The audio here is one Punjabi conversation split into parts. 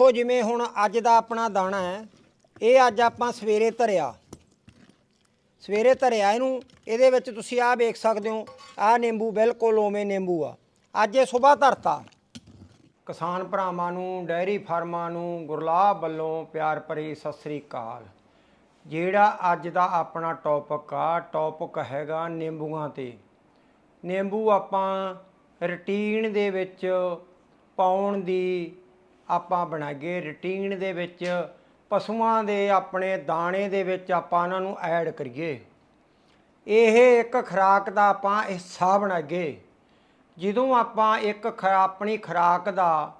ਦੇਖੋ ਜਿਵੇਂ ਹੁਣ ਅੱਜ ਦਾ ਆਪਣਾ ਦਾਣਾ ਹੈ, ਇਹ ਅੱਜ ਆਪਾਂ ਸਵੇਰੇ ਧਰਿਆ। ਸਵੇਰੇ ਧਰਿਆ ਇਹਨੂੰ, ਇਹਦੇ ਵਿੱਚ ਤੁਸੀਂ ਆਹ ਵੇਖ ਸਕਦੇ ਹੋ, ਆਹ ਨਿੰਬੂ ਬਿਲਕੁਲ ਉਵੇਂ ਨਿੰਬੂ ਆ। ਅੱਜ ਇਹ ਸਵੇਰ ਧਰਤਾ। ਕਿਸਾਨ ਭਰਾਵਾਂ ਨੂੰ ਡੈਰੀ ਫਾਰਮਾਂ ਨੂੰ ਗੁਰਲਾਬ ਵੱਲੋਂ ਪਿਆਰ ਭਰੀ ਸਤਿ ਸ੍ਰੀ ਅਕਾਲ। ਜਿਹੜਾ ਅੱਜ ਦਾ ਆਪਣਾ ਟੌਪਿਕ ਆ ਟੌਪਿਕ ਹੈਗਾ ਨਿੰਬੂਆਂ ਤੇ। ਨਿੰਬੂ ਆਪਾਂ ਰੁਟੀਨ ਦੇ ਵਿੱਚ ਪਾਉਣ ਦੀ ਆਪਾਂ ਬਣਾਈਏ ਰੂਟੀਨ ਦੇ ਵਿੱਚ, ਪਸ਼ੂਆਂ ਦੇ ਆਪਣੇ ਦਾਣੇ ਦੇ ਵਿੱਚ ਆਪਾਂ ਉਹਨਾਂ ਨੂੰ ਐਡ ਕਰੀਏ। ਇਹ ਇੱਕ ਖੁਰਾਕ ਦਾ ਆਪਾਂ ਹਿੱਸਾ ਬਣਾਈਏ। ਜਦੋਂ ਆਪਾਂ ਇੱਕ ਖ- ਆਪਣੀ ਖੁਰਾਕ ਦਾ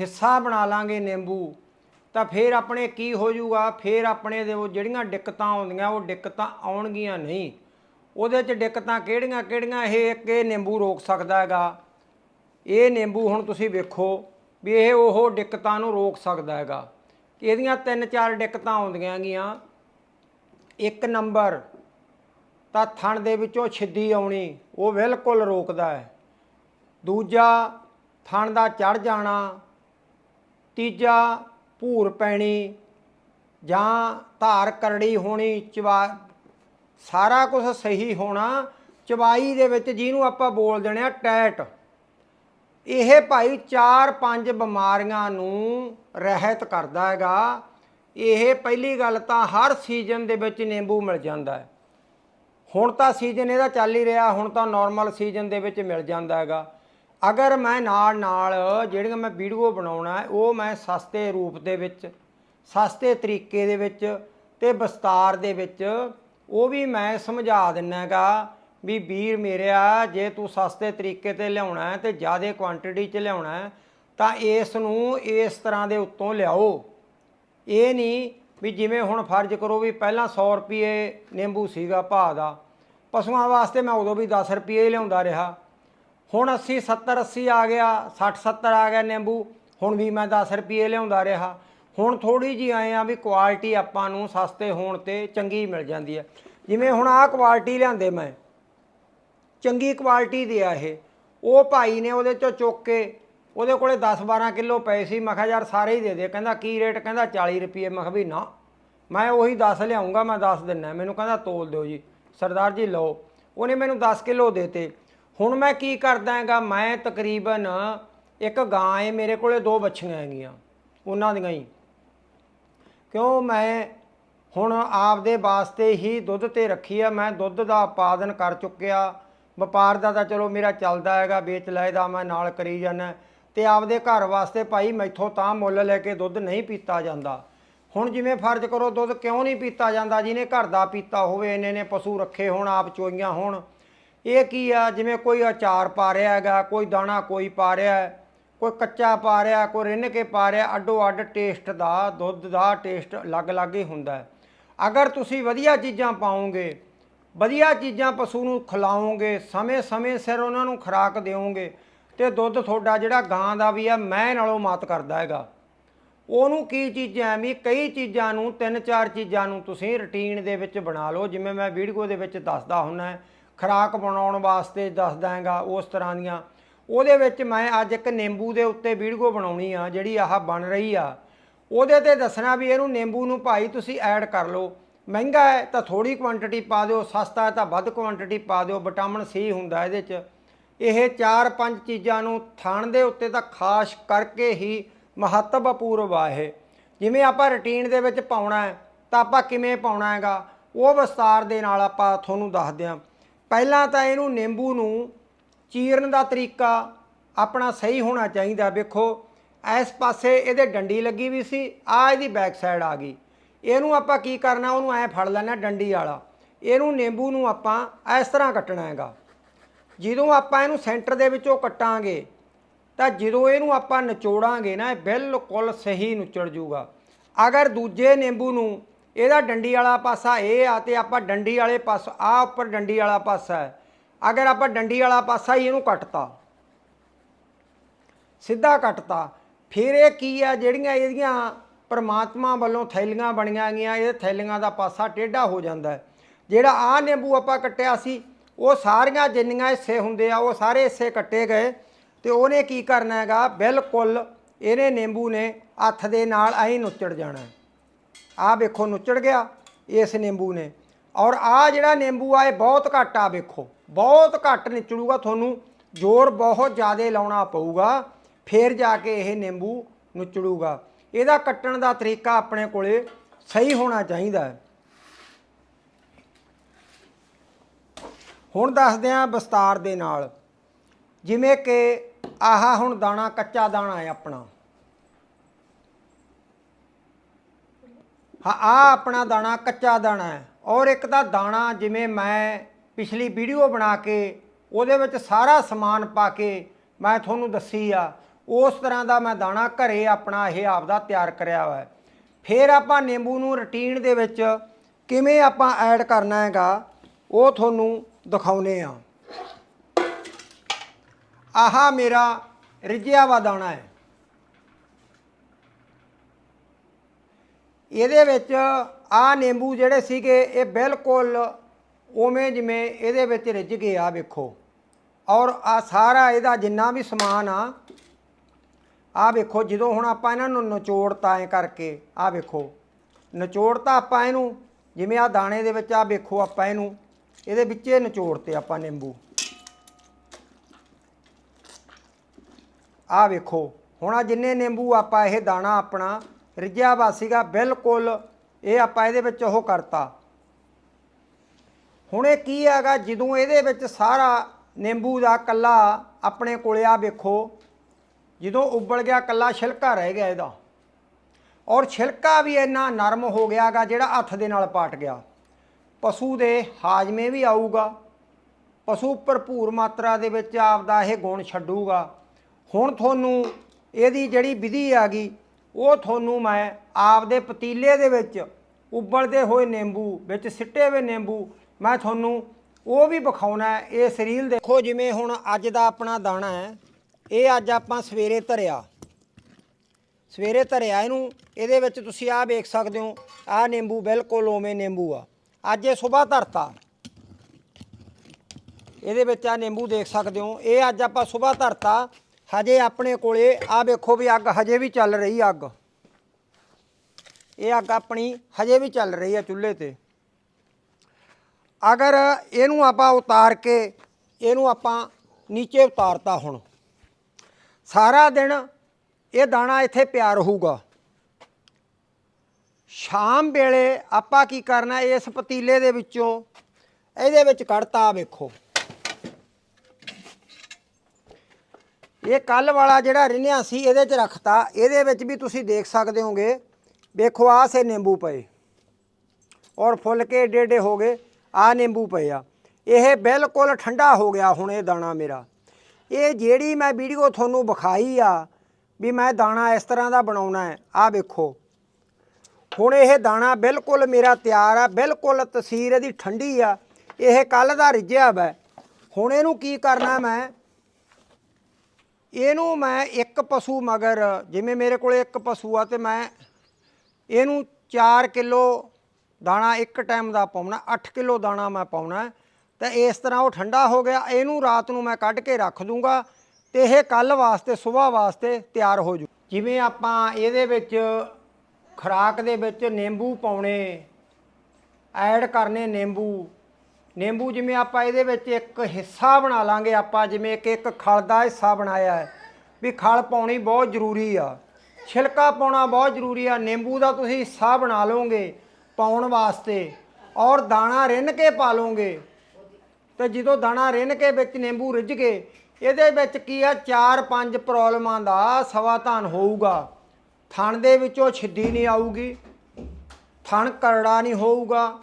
ਹਿੱਸਾ ਬਣਾ ਲਾਂਗੇ ਨਿੰਬੂ, ਤਾਂ ਫਿਰ ਆਪਣੇ ਕੀ ਹੋ ਜਾਊਗਾ? ਫਿਰ ਆਪਣੇ ਦੇ ਉਹ ਜਿਹੜੀਆਂ ਦਿੱਕਤਾਂ ਆਉਂਦੀਆਂ, ਉਹ ਦਿੱਕਤਾਂ ਆਉਣਗੀਆਂ ਨਹੀਂ। ਉਹਦੇ 'ਚ ਦਿੱਕਤਾਂ ਕਿਹੜੀਆਂ ਕਿਹੜੀਆਂ ਇਹ ਇੱਕ ਇਹ ਨਿੰਬੂ ਰੋਕ ਸਕਦਾ ਹੈਗਾ। ਇਹ ਨਿੰਬੂ ਹੁਣ ਤੁਸੀਂ ਵੇਖੋ ਵੀ ਇਹ ਉਹ ਦਿੱਕਤਾਂ ਨੂੰ ਰੋਕ ਸਕਦਾ ਹੈਗਾ। ਇਹਦੀਆਂ ਤਿੰਨ ਚਾਰ ਦਿੱਕਤਾਂ ਆਉਂਦੀਆਂ ਗੀਆਂ ਇੱਕ ਨੰਬਰ, ਤਾਂ ਥਣ ਦੇ ਵਿੱਚੋਂ ਛਿੱਦੀ ਆਉਣੀ, ਉਹ ਬਿਲਕੁਲ ਰੋਕਦਾ ਹੈ। ਦੂਜਾ, ਥਣ ਦਾ ਚੜ ਜਾਣਾ। ਤੀਜਾ, ਭੂਰ ਪੈਣੀ, ਜਾਂ ਧਾਰ ਕਰੜੀ ਹੋਣੀ, ਚਵਾ, ਸਾਰਾ ਕੁਝ ਸਹੀ ਹੋਣਾ। ਚਵਾਈ ਦੇ ਵਿੱਚ ਜਿਹਨੂੰ ਆਪਾਂ ਬੋਲ ਦਿੰਦੇ ਆ ਟੈਟ। ਇਹ ਭਾਈ 4-5 ਬਿਮਾਰੀਆਂ ਨੂੰ ਰਹਿਤ ਕਰਦਾ ਹੈਗਾ। ਇਹ ਪਹਿਲੀ ਗੱਲ ਤਾਂ ਹਰ ਸੀਜ਼ਨ ਦੇ ਵਿੱਚ ਨਿੰਬੂ ਮਿਲ ਜਾਂਦਾ ਹੈ। ਹੁਣ ਤਾਂ ਸੀਜ਼ਨ ਇਹਦਾ ਚੱਲ ਹੀ ਰਿਹਾ, ਹੁਣ ਤਾਂ ਨਾਰਮਲ ਸੀਜ਼ਨ ਦੇ ਵਿੱਚ ਮਿਲ ਜਾਂਦਾ ਹੈਗਾ। ਅਗਰ ਮੈਂ ਨਾਲ ਨਾਲ ਜਿਹੜੀਆਂ ਮੈਂ ਵੀਡੀਓ ਬਣਾਉਣਾ ਉਹ ਮੈਂ ਸਸਤੇ ਰੂਪ ਦੇ ਵਿੱਚ, ਸਸਤੇ ਤਰੀਕੇ ਦੇ ਵਿੱਚ ਤੇ ਵਿਸਤਾਰ ਦੇ ਵਿੱਚ, ਉਹ ਵੀ ਮੈਂ ਸਮਝਾ ਦਿੰਨਾ ਹੈਗਾ ਵੀ ਵੀਰ ਮੇਰਿਆ ਜੇ ਤੂੰ ਸਸਤੇ ਤਰੀਕੇ ਤੇ ਲਿਆਉਣਾ ਹੈ ਤੇ ਜ਼ਿਆਦਾ ਕੁਆਂਟੀਟੀ 'ਚ ਲਿਆਉਣਾ ਹੈ, ਤਾਂ ਇਸ ਨੂੰ ਇਸ ਤਰ੍ਹਾਂ ਦੇ ਉੱਤੋਂ ਲਿਆਓ। ਇਹ ਨਹੀਂ ਵੀ ਜਿਵੇਂ ਹੁਣ ਫਰਜ਼ ਕਰੋ ਵੀ ਪਹਿਲਾਂ 100 ਰੁਪਏ ਨਿੰਬੂ ਸੀਗਾ ਭਾਅ ਦਾ, ਪਸ਼ੂਆਂ ਵਾਸਤੇ ਮੈਂ ਉਦੋਂ ਵੀ 10 ਰੁਪਏ ਲਿਆਉਂਦਾ ਰਿਹਾ। ਹੁਣ 80 70 80 ਆ ਗਿਆ 60 70 ਆ ਗਿਆ ਨਿੰਬੂ, ਹੁਣ ਵੀ ਮੈਂ 10 ਰੁਪਏ ਲਿਆਉਂਦਾ ਰਿਹਾ। ਹੁਣ ਥੋੜੀ ਜੀ ਆਏ ਆ ਵੀ ਕੁਆਲਿਟੀ ਆਪਾਂ ਨੂੰ ਸਸਤੇ ਹੋਣ ਤੇ ਚੰਗੀ ਮਿਲ ਜਾਂਦੀ ਹੈ। ਜਿਵੇਂ ਹੁਣ ਆਹ ਕੁਆਲਿਟੀ ਲਿਆਂਦੇ ਮੈਂ ਚੰਗੀ ਕੁਆਲਿਟੀ ਦੇ ਆ ਇਹ। ਉਹ ਭਾਈ ਨੇ ਉਹਦੇ ਚੋਂ ਚੁੱਕ ਕੇ ਉਹਦੇ ਕੋਲੇ 10 12 ਕਿਲੋ ਪਏ ਸੀ। ਮੈਂ ਕਿਹਾ ਯਾਰ ਸਾਰੇ ਹੀ ਦੇ ਦੇ। ਕਹਿੰਦਾ ਕੀ ਰੇਟ ਕਹਿੰਦਾ 40 ਰੁਪਏ। ਮੈਂ ਕਿਹਾ ਵੀ ਨਾ, ਮੈਂ ਉਹੀ 10 ਲਿਆਉਂਗਾ, ਮੈਂ 10 ਦਿੰਨਾ। ਮੈਨੂੰ ਕਹਿੰਦਾ ਤੋਲ ਦਿਓ ਜੀ। ਸਰਦਾਰ ਜੀ ਲਓ। ਉਹਨੇ ਮੈਨੂੰ 10 ਕਿਲੋ ਦੇਤੇ। ਹੁਣ ਮੈਂ ਕੀ ਕਰਦਾ ਹੈਗਾ? ਮੈਂ ਤਕਰੀਬਨ ਇੱਕ ਗਾਂ ਏ, ਮੇਰੇ ਕੋਲੇ ਦੋ ਬੱਚੀਆਂ ਹੈਗੀਆਂ, ਉਹਨਾਂ ਦੀਆਂ ਹੀ। ਕਿਉਂ? ਮੈਂ ਹੁਣ ਆਪਦੇ ਵਾਸਤੇ ਹੀ ਦੁੱਧ ਤੇ ਰੱਖੀ ਆ। ਮੈਂ ਦੁੱਧ ਦਾ ਉਤਪਾਦਨ ਕਰ ਚੁੱਕਿਆ। ਵਪਾਰ ਦਾ ਤਾਂ ਚਲੋ ਮੇਰਾ ਚੱਲਦਾ ਹੈਗਾ, ਵੇਚ ਲੈਦਾ ਮੈਂ, ਨਾਲ ਕਰੀ ਜਾਂਦਾ ਤੇ ਆਪਦੇ ਘਰ ਵਾਸਤੇ ਭਾਈ ਮੈਥੋਂ ਤਾਂ ਮੁੱਲ ਲੈ ਕੇ ਦੁੱਧ ਨਹੀਂ ਪੀਤਾ ਜਾਂਦਾ। ਹੁਣ ਜਿਵੇਂ ਫਰਜ਼ ਕਰੋ ਦੁੱਧ ਕਿਉਂ ਨਹੀਂ ਪੀਤਾ ਜਾਂਦਾ, ਜਿਹਨੇ ਘਰ ਦਾ ਪੀਤਾ ਹੋਵੇ ਇਹਨੇ ਨੇ ਪਸ਼ੂ ਰੱਖੇ ਹੋਣ, ਆਪ ਚੋਈਆਂ ਹੋਣ। ਇਹ ਕੀ ਆ, ਜਿਵੇਂ ਕੋਈ ਅਚਾਰ ਪਾ ਰਿਹਾ ਹੈਗਾ, ਕੋਈ ਦਾਣਾ ਕੋਈ ਪਾ ਰਿਹਾ ਕੋਈ ਕੱਚਾ ਪਾ ਰਿਹਾ, ਕੋਈ ਰਿੰਨ ਕੇ ਪਾ ਰਿਹਾ, ਅੱਡੋ ਅੱਡ ਟੇਸਟ ਦਾ, ਦੁੱਧ ਦਾ ਟੇਸਟ ਅਲੱਗ-ਅਲੱਗ ਹੀ ਹੁੰਦਾ ਅਗਰ ਤੁਸੀਂ ਵਧੀਆ ਚੀਜ਼ਾਂ ਪਾਓਗੇ ਵਧੀਆ ਚੀਜ਼ਾਂ ਪਸ਼ੂ ਨੂੰ ਖਿਲਾਓਗੇ, ਸਮੇਂ-ਸਮੇਂ ਸਿਰ ਉਹਨਾਂ ਨੂੰ ਖੁਰਾਕ ਦਿਓਗੇ ਤੇ ਦੁੱਧ ਤੁਹਾਡਾ ਜਿਹੜਾ ਗਾਂ ਦਾ ਵੀ ਆ, ਮੈਂ ਨਾਲੋਂ ਮਾਤ ਕਰਦਾ ਹੈਗਾ। ਉਹਨੂੰ ਕੀ ਚੀਜ਼ਾਂ ਵੀ ਕਈ ਚੀਜ਼ਾਂ ਨੂੰ ਤਿੰਨ ਚਾਰ ਚੀਜ਼ਾਂ ਨੂੰ ਤੁਸੀਂ ਰੁਟੀਨ ਦੇ ਵਿੱਚ ਬਣਾ ਲਓ, ਜਿਵੇਂ ਮੈਂ ਵੀਡੀਓ ਦੇ ਵਿੱਚ ਦੱਸਦਾ ਹੁੰਨਾ ਖੁਰਾਕ ਬਣਾਉਣ ਵਾਸਤੇ ਦੱਸਦਾ ਹੈਗਾ, ਉਸ ਤਰ੍ਹਾਂ ਦੀਆਂ। ਉਹਦੇ ਵਿੱਚ ਮੈਂ ਅੱਜ ਇੱਕ ਨਿੰਬੂ ਦੇ ਉੱਤੇ ਵੀਡੀਓ ਬਣਾਉਣੀ ਆ, ਜਿਹੜੀ ਆਹ ਬਣ ਰਹੀ ਆ। ਉਹਦੇ ਤੇ ਦੱਸਣਾ ਵੀ ਇਹਨੂੰ ਨਿੰਬੂ ਨੂੰ ਭਾਈ ਤੁਸੀਂ ਐਡ ਕਰ ਲਓ। ਮਹਿੰਗਾ ਹੈ ਤਾਂ ਥੋੜੀ ਕੁਆਂਟੀਟੀ ਪਾ ਦਿਓ, ਸਸਤਾ ਹੈ ਤਾਂ ਵੱਧ ਕੁਆਂਟੀਟੀ ਪਾ ਦਿਓ ਵਿਟਾਮਿਨ ਸੀ ਹੁੰਦਾ ਇਹਦੇ 'ਚ। ਇਹ ਚਾਰ ਪੰਜ ਚੀਜ਼ਾਂ ਨੂੰ ਥਣ ਦੇ ਉੱਤੇ ਤਾਂ ਖਾਸ ਕਰਕੇ ਹੀ ਮਹੱਤਵਪੂਰਨ ਆ ਇਹ। ਜਿਵੇਂ ਆਪਾਂ ਰੁਟੀਨ ਦੇ ਵਿੱਚ ਪਾਉਣਾ ਹੈ, ਤਾਂ ਆਪਾਂ ਕਿਵੇਂ ਪਾਉਣਾ ਹੈਗਾ, ਉਹ ਵਿਸਤਾਰ ਦੇ ਨਾਲ ਆਪਾਂ ਤੁਹਾਨੂੰ ਦੱਸਦੇ ਹਾਂ ਪਹਿਲਾਂ ਤਾਂ ਇਹਨੂੰ ਨਿੰਬੂ ਨੂੰ ਚੀਰਨ ਦਾ ਤਰੀਕਾ ਆਪਣਾ ਸਹੀ ਹੋਣਾ ਚਾਹੀਦਾ। ਵੇਖੋ, ਇਸ ਪਾਸੇ ਇਹਦੇ ਡੰਡੀ ਲੱਗੀ ਵੀ ਸੀ ਆ ਇਹਦੀ ਬੈਕ ਸਾਈਡ ਆ ਗਈ। ਇਹਨੂੰ ਆਪਾਂ ਕੀ ਕਰਨਾ, ਉਹਨੂੰ ਐ ਫੜ ਲੈਣਾ ਡੰਡੀ ਵਾਲਾ। ਇਹਨੂੰ ਨਿੰਬੂ ਨੂੰ ਆਪਾਂ ਇਸ ਤਰ੍ਹਾਂ ਕੱਟਣਾ ਹੈਗਾ। ਜਦੋਂ ਆਪਾਂ ਇਹਨੂੰ ਸੈਂਟਰ ਦੇ ਵਿੱਚੋਂ ਕੱਟਾਂਗੇ, ਤਾਂ ਜਦੋਂ ਇਹਨੂੰ ਆਪਾਂ ਨਿਚੋੜਾਂਗੇ ਨਾ, ਇਹ ਬਿਲਕੁਲ ਸਹੀ ਨੁਚੜ ਜੂਗਾ। ਅਗਰ ਦੂਜੇ ਨਿੰਬੂ ਨੂੰ ਇਹਦਾ ਡੰਡੀ ਵਾਲਾ ਪਾਸਾ ਇਹ ਆ ਤੇ ਆਪਾਂ ਡੰਡੀ ਵਾਲੇ ਪਾਸ, ਆ ਉੱਪਰ ਡੰਡੀ ਵਾਲਾ ਪਾਸਾ ਹੈ। ਅਗਰ ਆਪਾਂ ਡੰਡੀ ਵਾਲਾ ਪਾਸਾ ਹੀ ਇਹਨੂੰ ਕੱਟਤਾ, ਸਿੱਧਾ ਕੱਟਤਾ, ਫਿਰ ਇਹ ਕੀ ਆ, ਜਿਹੜੀਆਂ ਇਹਦੀਆਂ ਪਰਮਾਤਮਾ ਵੱਲੋਂ ਥੈਲੀਆਂ ਬਣੀਆਂ ਗਈਆਂ, ਇਹ ਥੈਲੀਆਂ ਦਾ ਪਾਸਾ ਟੇਢਾ ਹੋ ਜਾਂਦਾ ਹੈ। ਜਿਹੜਾ ਆ ਨਿੰਬੂ ਆਪਾਂ ਕੱਟਿਆ ਸੀ, ਉਹ ਸਾਰੀਆਂ ਜਿੰਨੀਆਂ ਹਿੱਸੇ ਹੁੰਦੇ ਆ, ਉਹ ਸਾਰੇ ਹਿੱਸੇ ਕੱਟੇ ਗਏ ਤੇ ਉਹਨੇ ਕੀ ਕਰਨਾ ਹੈਗਾ? ਬਿਲਕੁਲ ਇਹਨੇ ਨਿੰਬੂ ਨੇ ਹੱਥ ਦੇ ਨਾਲ ਐਂ ਨੁੱਚੜ ਜਾਣਾ ਆ ਵੇਖੋ, ਨੁੱਚੜ ਗਿਆ ਇਸ ਨਿੰਬੂ ਨੇ। ਔਰ ਆ ਜਿਹੜਾ ਨਿੰਬੂ ਆ, ਇਹ ਬਹੁਤ ਘੱਟ ਆ ਵੇਖੋ, ਬਹੁਤ ਘੱਟ ਨਿਚੜੂਗਾ, ਤੁਹਾਨੂੰ ਜ਼ੋਰ ਬਹੁਤ ਜ਼ਿਆਦਾ ਲਾਉਣਾ ਪਊਗਾ, ਫੇਰ ਜਾ ਕੇ ਇਹ ਨਿੰਬੂ ਨੁਚੜੂਗਾ। ਇਹਦਾ ਕੱਟਣ ਦਾ ਤਰੀਕਾ ਆਪਣੇ ਕੋਲੇ ਸਹੀ ਹੋਣਾ ਚਾਹੀਦਾ ਹੈ। ਹੁਣ ਦੱਸਦੇ ਆਂ ਵਿਸਤਾਰ ਦੇ ਨਾਲ। ਜਿਵੇਂ ਕਿ ਆਹ ਹੁਣ ਦਾਣਾ ਕੱਚਾ ਦਾਣਾ ਹੈ ਆਪਣਾ। ਹਾਂ ਆ ਆਪਣਾ ਦਾਣਾ ਕੱਚਾ ਦਾਣਾ ਹੈ। ਔਰ ਇੱਕ ਤਾਂ ਦਾਣਾ ਜਿਵੇਂ ਮੈਂ ਪਿਛਲੀ ਵੀਡੀਓ ਬਣਾ ਕੇ ਉਹਦੇ ਵਿੱਚ ਸਾਰਾ ਸਮਾਨ ਪਾ ਕੇ ਮੈਂ ਤੁਹਾਨੂੰ ਦੱਸੀ ਆ ਉਸ ਤਰ੍ਹਾਂ ਦਾ ਮੈਂ ਦਾਣਾ ਘਰੇ ਆਪਣਾ ਇਹ ਆਪਦਾ ਤਿਆਰ ਕਰਿਆ ਹੋਇਆ ਹੈ। ਫਿਰ ਆਪਾਂ ਨਿੰਬੂ ਨੂੰ ਰੁਟੀਨ ਦੇ ਵਿੱਚ ਕਿਵੇਂ ਆਪਾਂ ਐਡ ਕਰਨਾ ਹੈਗਾ, ਉਹ ਤੁਹਾਨੂੰ ਦਿਖਾਉਨੇ ਆ ਆਹਾ ਮੇਰਾ ਰਿਜਿਆ ਵਾ ਦਾਣਾ ਹੈ। ਇਹਦੇ ਵਿੱਚ ਆ ਨਿੰਬੂ ਜਿਹੜੇ ਸੀਗੇ, ਇਹ ਬਿਲਕੁਲ ਉਵੇਂ ਜਿਵੇਂ ਇਹਦੇ ਵਿੱਚ ਰਿੱਝ ਗਏ ਆ, ਵੇਖੋ। ਔਰ ਆ ਸਾਰਾ ਇਹਦਾ ਜਿੰਨਾ ਵੀ ਸਮਾਨ ਆ ਆਹ ਵੇਖੋ, ਜਦੋਂ ਹੁਣ ਆਪਾਂ ਇਹਨਾਂ ਨੂੰ ਨਿਚੋੜਤਾ ਐ ਕਰਕੇ ਆਹ ਵੇਖੋ, ਨਿਚੋੜਤਾ ਆਪਾਂ ਇਹਨੂੰ, ਜਿਵੇਂ ਆਹ ਦਾਣੇ ਦੇ ਵਿੱਚ ਆਹ ਵੇਖੋ ਆਪਾਂ ਇਹਨੂੰ, ਇਹਦੇ ਵਿੱਚ ਵਿੱਚੇ ਨਿਚੋੜਤੇ ਆਪਾਂ ਨਿੰਬੂ। ਆਹ ਵੇਖੋ, ਹੁਣ ਆ ਜਿੰਨੇ ਨਿੰਬੂ ਆਪਾਂ ਇਹ ਦਾਣਾ ਆਪਣਾ ਰਿਜਿਆ ਵਾ ਸੀਗਾ, ਬਿਲਕੁਲ ਇਹ ਆਪਾਂ ਇਹਦੇ ਵਿੱਚ ਉਹ ਕਰਤਾ। ਹੁਣ ਇਹ ਕੀ ਹੈਗਾ, ਜਦੋਂ ਇਹਦੇ ਵਿੱਚ ਸਾਰਾ ਨਿੰਬੂ ਦਾ ਕੱਲਾ ਆਪਣੇ ਕੋਲੇ ਆ ਵੇਖੋ ਜਦੋਂ ਉਬਲ ਗਿਆ ਕੱਲਾ ਛਿਲਕਾ ਰਹਿ ਗਿਆ ਇਹਦਾ। ਔਰ ਛਿਲਕਾ ਵੀ ਇੰਨਾ ਨਰਮ ਹੋ ਗਿਆਗਾ ਜਿਹੜਾ ਹੱਥ ਦੇ ਨਾਲ ਪਾਟ ਗਿਆ। ਪਸ਼ੂ ਦੇ ਹਾਜਮੇ ਵੀ ਆਊਗਾ। ਪਸ਼ੂ ਭਰਪੂਰ ਮਾਤਰਾ ਦੇ ਵਿੱਚ ਆਪਦਾ ਇਹ ਗੁਣ ਛੱਡੂਗਾ। ਹੁਣ ਤੁਹਾਨੂੰ ਇਹਦੀ ਜਿਹੜੀ ਵਿਧੀ ਆ ਗਈ ਉਹ ਤੁਹਾਨੂੰ ਮੈਂ ਆਪਦੇ ਪਤੀਲੇ ਦੇ ਵਿੱਚ ਉਬਲਦੇ ਹੋਏ ਨਿੰਬੂ, ਵਿੱਚ ਸਿੱਟੇ ਹੋਏ ਨਿੰਬੂ, ਮੈਂ ਤੁਹਾਨੂੰ ਉਹ ਵੀ ਵਿਖਾਉਣਾ ਇਹ ਸਰੀਲ ਦੇਖੋ ਜਿਵੇਂ ਹੁਣ ਅੱਜ ਦਾ ਆਪਣਾ ਦਾਣਾ ਹੈ ਇਹ ਅੱਜ ਆਪਾਂ ਸਵੇਰੇ ਧਰਿਆ। ਸਵੇਰੇ ਧਰਿਆ ਇਹਨੂੰ, ਇਹਦੇ ਵਿੱਚ ਤੁਸੀਂ ਆਹ ਵੇਖ ਸਕਦੇ ਹੋ, ਆਹ ਨਿੰਬੂ ਬਿਲਕੁਲ ਉਵੇਂ ਨਿੰਬੂ ਆ। ਅੱਜ ਇਹ ਸਵੇਰ ਧਰਤਾ। ਇਹਦੇ ਵਿੱਚ ਆ ਨਿੰਬੂ ਦੇਖ ਸਕਦੇ ਹੋ, ਇਹ ਅੱਜ ਆਪਾਂ ਸਵੇਰ ਧਰਤਾ। ਹਜੇ ਆਪਣੇ ਕੋਲੇ ਆ ਵੇਖੋ ਵੀ ਅੱਗ ਹਜੇ ਵੀ ਚੱਲ ਰਹੀ ਅੱਗ। ਇਹ ਅੱਗ ਆਪਣੀ ਹਜੇ ਵੀ ਚੱਲ ਰਹੀ ਆ ਚੁੱਲ੍ਹੇ ਤੇ। ਅਗਰ ਇਹਨੂੰ ਆਪਾਂ ਉਤਾਰ ਕੇ, ਇਹਨੂੰ ਆਪਾਂ ਨੀਚੇ ਉਤਾਰਤਾ ਹੁਣ। ਸਾਰਾ ਦਿਨ ਇਹ ਦਾਣਾ ਇੱਥੇ ਪਿਆ ਰਹੂਗਾ। ਸ਼ਾਮ ਵੇਲੇ ਆਪਾਂ ਕੀ ਕਰਨਾ, ਇਸ ਪਤੀਲੇ ਦੇ ਵਿੱਚੋਂ ਇਹਦੇ ਵਿੱਚ ਕੱਢਤਾ ਵੇਖੋ। ਇਹ ਕੱਲ ਵਾਲਾ ਜਿਹੜਾ ਰਿੰਨਿਆ ਸੀ, ਇਹਦੇ 'ਚ ਰੱਖਤਾ। ਇਹਦੇ ਵਿੱਚ ਵੀ ਤੁਸੀਂ ਦੇਖ ਸਕਦੇ ਹੋਗੇ। ਵੇਖੋ ਆ ਸੇ ਨਿੰਬੂ ਪਏ। ਔਰ ਫੁੱਲ ਕੇ ਏਡੇ ਏਡੇ ਹੋ ਗਏ। ਆ ਨਿੰਬੂ ਪਏ ਆ। ਇਹ ਬਿਲਕੁਲ ਠੰਡਾ ਹੋ ਗਿਆ ਹੁਣ ਇਹ ਦਾਣਾ ਮੇਰਾ। ਇਹ ਜਿਹੜੀ ਮੈਂ ਵੀਡੀਓ ਤੁਹਾਨੂੰ ਵਿਖਾਈ ਆ ਵੀ ਮੈਂ ਦਾਣਾ ਇਸ ਤਰ੍ਹਾਂ ਦਾ ਬਣਾਉਣਾ ਹੈ ਆ ਵੇਖੋ। ਹੁਣ ਇਹ ਦਾਣਾ ਬਿਲਕੁਲ ਮੇਰਾ ਤਿਆਰ ਆ, ਬਿਲਕੁਲ ਤਸੀਰ ਇਹਦੀ ਠੰਡੀ ਆ, ਇਹ ਕੱਲ ਦਾ ਰਿੱਝਿਆ ਵਾ। ਹੁਣ ਇਹਨੂੰ ਕੀ ਕਰਨਾ ਮੈਂ? ਇਹਨੂੰ ਮੈਂ ਇੱਕ ਪਸ਼ੂ ਮਗਰ, ਜਿਵੇਂ ਮੇਰੇ ਕੋਲੇ ਇੱਕ ਪਸ਼ੂ ਆ ਤੇ ਮੈਂ ਇਹਨੂੰ 4 ਕਿਲੋ ਦਾਣਾ ਇੱਕ ਟਾਈਮ ਦਾ ਪਾਉਣਾ 8 ਕਿਲੋ ਦਾਣਾ ਮੈਂ ਪਾਉਣਾ। ਤਾਂ ਇਸ ਤਰ੍ਹਾਂ ਉਹ ਠੰਡਾ ਹੋ ਗਿਆ। ਇਹਨੂੰ ਰਾਤ ਨੂੰ ਮੈਂ ਕੱਢ ਕੇ ਰੱਖ ਦੂੰਗਾ ਤੇ ਇਹ ਕੱਲ ਵਾਸਤੇ ਸਵੇਰ ਵਾਸਤੇ ਤਿਆਰ ਹੋ ਜੂ। ਜਿਵੇਂ ਆਪਾਂ ਇਹਦੇ ਵਿੱਚ ਖੁਰਾਕ ਦੇ ਵਿੱਚ ਨਿੰਬੂ ਪਾਉਣੇ, ਐਡ ਕਰਨੇ ਨਿੰਬੂ। ਨਿੰਬੂ ਜਿਵੇਂ ਆਪਾਂ ਇਹਦੇ ਵਿੱਚ ਇੱਕ ਹਿੱਸਾ ਬਣਾ ਲਾਂਗੇ ਆਪਾਂ, ਜਿਵੇਂ ਕਿ ਇੱਕ ਖਲ ਦਾ ਹਿੱਸਾ ਬਣਾਇਆ ਹੈ, ਵੀ ਖਲ ਪਾਉਣੀ ਬਹੁਤ ਜ਼ਰੂਰੀ ਆ। ਛਿਲਕਾ ਪਾਉਣਾ ਬਹੁਤ ਜ਼ਰੂਰੀ ਆ। ਨਿੰਬੂ ਦਾ ਤੁਸੀਂ ਹਿੱਸਾ ਬਣਾ ਲਓਗੇ ਪਾਉਣ ਵਾਸਤੇ ਔਰ ਦਾਣਾ ਰਿੰਨ ਕੇ ਪਾ ਲਓਗੇ। ਤੇ ਜਦੋਂ ਦਾਣਾ ਰਿੰਨ ਕੇ ਵਿੱਚ ਨਿੰਬੂ ਰਿੱਝ ਗਏ ਇਹਦੇ ਵਿੱਚ ਕੀ ਆ? 4-5 ਪ੍ਰੋਬਲਮਾਂ ਦਾ ਸਵਾਧਾਨ ਹੋਊਗਾ। ਥਣ ਦੇ ਵਿੱਚੋਂ ਛਿੱਦੀ ਨਹੀਂ ਆਊਗੀ, ਥਣ ਕਰੜਾ ਨਹੀਂ ਹੋਊਗਾ।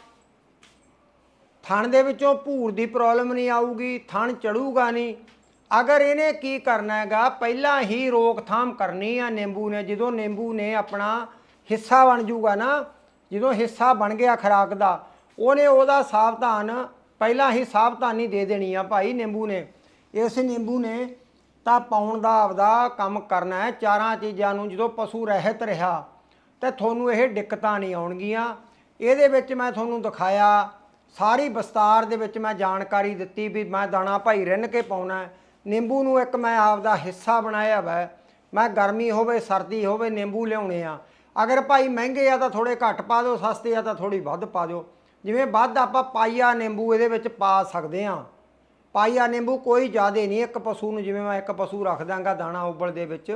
ਥਣ ਦੇ ਵਿੱਚੋਂ ਭੂਰ ਦੀ ਪ੍ਰੋਬਲਮ ਨਹੀਂ ਆਊਗੀ, ਥਣ ਚੜੂਗਾ ਨਹੀਂ। ਅਗਰ ਇਹਨੇ ਕੀ ਕਰਨਾ ਹੈਗਾ? ਪਹਿਲਾਂ ਹੀ ਰੋਕਥਾਮ ਕਰਨੀ ਆ ਨਿੰਬੂ ਨੇ। ਜਦੋਂ ਨਿੰਬੂ ਨੇ ਆਪਣਾ ਹਿੱਸਾ ਬਣ ਜੂਗਾ ਨਾ, ਜਦੋਂ ਹਿੱਸਾ ਬਣ ਗਿਆ ਖਰਾਕ ਦਾ, ਉਹਨੇ ਉਹਦਾ ਸਾਵਧਾਨ ਪਹਿਲਾਂ ਹੀ ਸਾਵਧਾਨੀ ਦੇ ਦੇਣੀ ਆ ਭਾਈ ਨਿੰਬੂ ਨੇ। ਇਸ ਨਿੰਬੂ ਨੇ ਤਾਂ ਪਾਉਣ ਦਾ ਆਪਦਾ ਕੰਮ ਕਰਨਾ ਹੈ। ਚਾਰਾਂ ਚੀਜ਼ਾਂ ਨੂੰ ਜਦੋਂ ਪਸ਼ੂ ਰਹਿਤ ਰਿਹਾ, ਤੇ ਤੁਹਾਨੂੰ ਇਹ ਦਿੱਕਤਾਂ ਨਹੀਂ ਆਉਣਗੀਆਂ। ਇਹਦੇ ਵਿੱਚ ਮੈਂ ਤੁਹਾਨੂੰ ਦਿਖਾਇਆ, ਸਾਰੀ ਵਿਸਤਾਰ ਦੇ ਵਿੱਚ ਮੈਂ ਜਾਣਕਾਰੀ ਦਿੱਤੀ ਵੀ ਮੈਂ ਦਾਣਾ ਭਾਈ ਰਿੰਨ ਕੇ ਪਾਉਣਾ ਨਿੰਬੂ ਨੂੰ ਇੱਕ ਮੈਂ ਆਪਦਾ ਹਿੱਸਾ ਬਣਾਇਆ ਵਾ। ਮੈਂ ਗਰਮੀ ਹੋਵੇ, ਸਰਦੀ ਹੋਵੇ, ਨਿੰਬੂ ਲਿਆਉਣੇ ਆ। ਅਗਰ ਭਾਈ ਮਹਿੰਗੇ ਆ ਤਾਂ ਥੋੜੇ ਘੱਟ ਪਾ ਦਿਓ, ਸਸਤੇ ਆ ਤਾਂ ਥੋੜੀ ਵੱਧ ਪਾ ਦਿਓ। ਜਿਵੇਂ ਵੱਧ ਆਪਾਂ ਪਾਈਆ ਨਿੰਬੂ ਇਹਦੇ ਵਿੱਚ ਪਾ ਸਕਦੇ ਆ ਪਾਈਆ ਨਿੰਬੂ ਕੋਈ ਜ਼ਿਆਦੇ ਨਹੀਂ, ਇੱਕ ਪਸ਼ੂ ਨੂੰ ਜਿਵੇਂ ਮੈਂ ਇੱਕ ਪਸ਼ੂ ਰੱਖ ਦਾਂਗਾ ਦਾਣਾ ਉਬਲ ਦੇ ਵਿੱਚ,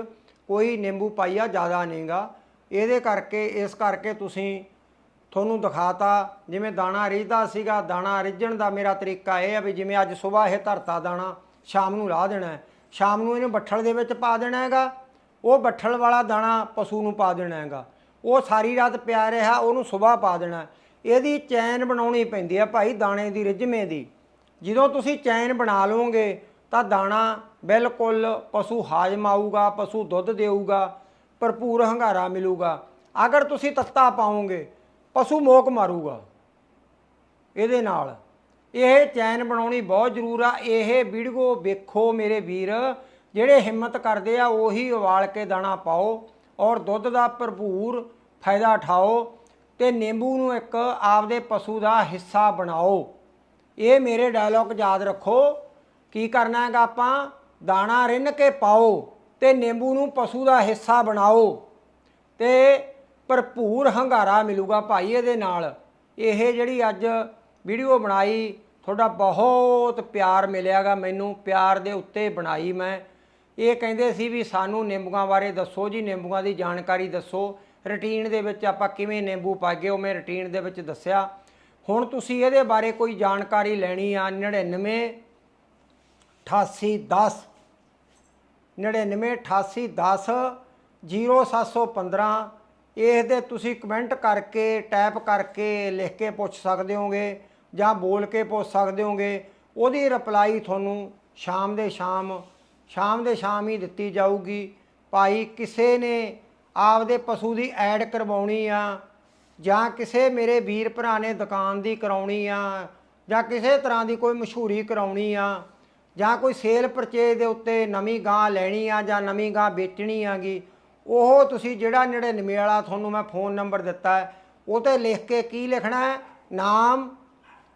ਕੋਈ ਨਿੰਬੂ ਪਾਈਆ ਜ਼ਿਆਦਾ ਨਹੀਂਗਾ। ਇਹਦੇ ਕਰਕੇ, ਇਸ ਕਰਕੇ ਤੁਸੀਂ ਤੁਹਾਨੂੰ ਦਿਖਾਤਾ, ਜਿਵੇਂ ਦਾਣਾ ਰਿੱਝਦਾ ਸੀਗਾ, ਦਾਣਾ ਰਿੱਝਣ ਦਾ ਮੇਰਾ ਤਰੀਕਾ ਇਹ ਆ ਵੀ ਜਿਵੇਂ ਅੱਜ ਸਵੇਰ ਇਹ ਧਰਤਾ ਦਾਣਾ, ਸ਼ਾਮ ਨੂੰ ਲਾਹ ਦੇਣਾ ਸ਼ਾਮ ਨੂੰ ਇਹਨੂੰ ਬੱਠਲ ਦੇ ਵਿੱਚ ਪਾ ਦੇਣਾ ਹੈਗਾ। ਉਹ ਬੱਠਲ ਵਾਲਾ ਦਾਣਾ ਪਸ਼ੂ ਨੂੰ ਪਾ ਦੇਣਾ ਹੈਗਾ। ਉਹ ਸਾਰੀ ਰਾਤ ਪਿਆ ਰਿਹਾ, ਉਹਨੂੰ ਸਵੇਰ ਪਾ ਦੇਣਾ ਇਹਦੀ ਚੈਨ ਬਣਾਉਣੀ ਪੈਂਦੀ ਆ ਭਾਈ ਦਾਣੇ ਦੀ ਰਿੱਝਵੇਂ ਦੀ। ਜਦੋਂ ਤੁਸੀਂ ਚੈਨ ਬਣਾ ਲਓਗੇ ਤਾਂ ਦਾਣਾ ਬਿਲਕੁਲ ਪਸ਼ੂ ਹਾਜ਼ਮ ਆਊਗਾ, ਪਸ਼ੂ ਦੁੱਧ ਦੇਊਗਾ, ਭਰਪੂਰ ਹੰਗਾਰਾ ਮਿਲੂਗਾ। ਅਗਰ ਤੁਸੀਂ ਤੱਤਾ ਪਾਓਗੇ, ਪਸ਼ੂ ਮੋਕ ਮਾਰੂਗਾ ਇਹਦੇ ਨਾਲ। ਇਹ ਚੈਨ ਬਣਾਉਣੀ ਬਹੁਤ ਜ਼ਰੂਰ ਆ। ਇਹ ਵੀਡੀਓ ਵੇਖੋ ਮੇਰੇ ਵੀਰ, ਜਿਹੜੇ ਹਿੰਮਤ ਕਰਦੇ ਆ ਉਹੀ ਉਬਾਲ ਕੇ ਦਾਣਾ ਪਾਓ ਔਰ ਦੁੱਧ ਦਾ ਭਰਪੂਰ ਫਾਇਦਾ ਉਠਾਓ। ਤੇ ਨਿੰਬੂ ਨੂੰ ਇੱਕ ਆਪਦੇ ਪਸ਼ੂ ਦਾ ਹਿੱਸਾ ਬਣਾਓ। ਇਹ ਮੇਰੇ ਡਾਇਲੌਗ ਯਾਦ ਰੱਖੋ। ਕੀ ਕਰਨਾ ਹੈਗਾ ਆਪਾਂ? ਦਾਣਾ ਰਿੰਨ ਕੇ ਪਾਓ ਤੇ ਨਿੰਬੂ ਨੂੰ ਪਸ਼ੂ ਦਾ ਹਿੱਸਾ ਬਣਾਓ। ਤੇ ਭਰਪੂਰ ਹੰਗਾਰਾ ਮਿਲੂਗਾ ਭਾਈ ਇਹਦੇ ਨਾਲ। ਇਹ ਜਿਹੜੀ ਅੱਜ ਵੀਡੀਓ ਬਣਾਈ, ਤੁਹਾਡਾ ਬਹੁਤ ਪਿਆਰ ਮਿਲਿਆਗਾ ਮੈਨੂੰ। ਪਿਆਰ ਦੇ ਉੱਤੇ ਬਣਾਈ ਮੈਂ। ਇਹ ਕਹਿੰਦੇ ਸੀ ਵੀ ਸਾਨੂੰ ਨਿੰਬੂਆਂ ਬਾਰੇ ਦੱਸੋ ਜੀ, ਨਿੰਬੂਆਂ ਦੀ ਜਾਣਕਾਰੀ ਦੱਸੋ। ਰੁਟੀਨ ਦੇ ਵਿੱਚ ਆਪਾਂ ਕਿਵੇਂ ਨਿੰਬੂ ਪਾਗੇ ਉਹ ਮੈਂ ਰੁਟੀਨ ਦੇ ਵਿੱਚ ਦੱਸਿਆ। ਹੁਣ ਤੁਸੀਂ ਇਹਦੇ ਬਾਰੇ ਕੋਈ ਜਾਣਕਾਰੀ ਲੈਣੀ ਆ 99 88 10 99 88 10 0715 ਇਸ ਦੇ ਤੁਸੀਂ ਕਮੈਂਟ ਕਰਕੇ ਟਾਈਪ ਕਰਕੇ ਲਿਖ ਕੇ ਪੁੱਛ ਸਕਦੇ ਹੋਗੇ ਜਾਂ ਬੋਲ ਕੇ ਪੁੱਛ ਸਕਦੇ ਹੋਗੇ, ਉਹਦੀ ਰਿਪਲਾਈ ਤੁਹਾਨੂੰ ਸ਼ਾਮ ਦੇ ਸ਼ਾਮ ਸ਼ਾਮ ਦੇ ਸ਼ਾਮ ਹੀ ਦਿੱਤੀ ਜਾਊਗੀ। ਭਾਈ, ਕਿਸੇ ਨੇ ਆਪਦੇ ਪਸ਼ੂ ਦੀ ਐਡ ਕਰਵਾਉਣੀ ਆ, ਜਾਂ ਕਿਸੇ ਮੇਰੇ ਵੀਰ ਭਰਾ ਨੇ ਦੁਕਾਨ ਦੀ ਕਰਾਉਣੀ ਆ, ਜਾਂ ਕਿਸੇ ਤਰ੍ਹਾਂ ਦੀ ਕੋਈ ਮਸ਼ਹੂਰੀ ਕਰਾਉਣੀ ਆ, ਜਾਂ ਕੋਈ ਸੇਲ ਪਰਚੇਜ ਦੇ ਉੱਤੇ ਨਵੀਂ ਗਾਂ ਲੈਣੀ ਆ, ਜਾਂ ਨਵੀਂ ਗਾਂ ਵੇਚਣੀ ਆਗੀ, ਉਹ ਤੁਸੀਂ ਜਿਹੜਾ 99 ਵਾਲਾ ਤੁਹਾਨੂੰ ਮੈਂ ਫੋਨ ਨੰਬਰ ਦਿੱਤਾ ਹੈ ਉਹ ਤੇ ਲਿਖ ਕੇ ਕੀ ਲਿਖਣਾ ਹੈ? ਨਾਮ,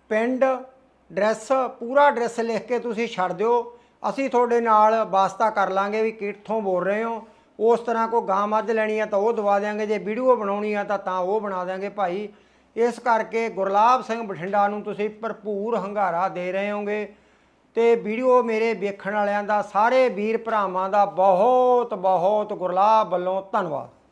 ਪਿੰਡ, ਐਡਰੈਸ, ਪੂਰਾ ਐਡਰੈਸ ਲਿਖ ਕੇ ਤੁਸੀਂ ਛੱਡ ਦਿਓ, ਅਸੀਂ ਤੁਹਾਡੇ ਨਾਲ ਵਾਸਤਾ ਕਰ ਲਾਂਗੇ ਵੀ ਕਿੱਥੋਂ ਬੋਲ ਰਹੇ ਹੋ। ਉਸ ਤਰ੍ਹਾਂ ਕੋ ਗਾਂ ਮੱਝ ਲੈਣੀ ਆ ਤਾਂ ਉਹ ਦਵਾ ਦਿਆਂਗੇ, ਜੇ ਵੀਡੀਓ ਬਣਾਉਣੀ ਆ ਤਾਂ ਤਾਂ ਉਹ ਬਣਾ ਦਿਆਂਗੇ ਭਾਈ। ਇਸ ਕਰਕੇ ਗੁਰਲਾਬ ਸਿੰਘ ਬਠਿੰਡਾ ਨੂੰ ਤੁਸੀਂ ਭਰਪੂਰ ਹੰਗਾਰਾ ਦੇ ਰਹੇ ਹੋਗੇ ਤੇ ਵੀਡੀਓ ਮੇਰੇ ਵੇਖਣ ਵਾਲਿਆਂ ਦਾ, ਸਾਰੇ ਵੀਰ ਭਰਾਵਾਂ ਦਾ ਬਹੁਤ ਬਹੁਤ ਗੁਰਲਾਬ ਵੱਲੋਂ ਧੰਨਵਾਦ।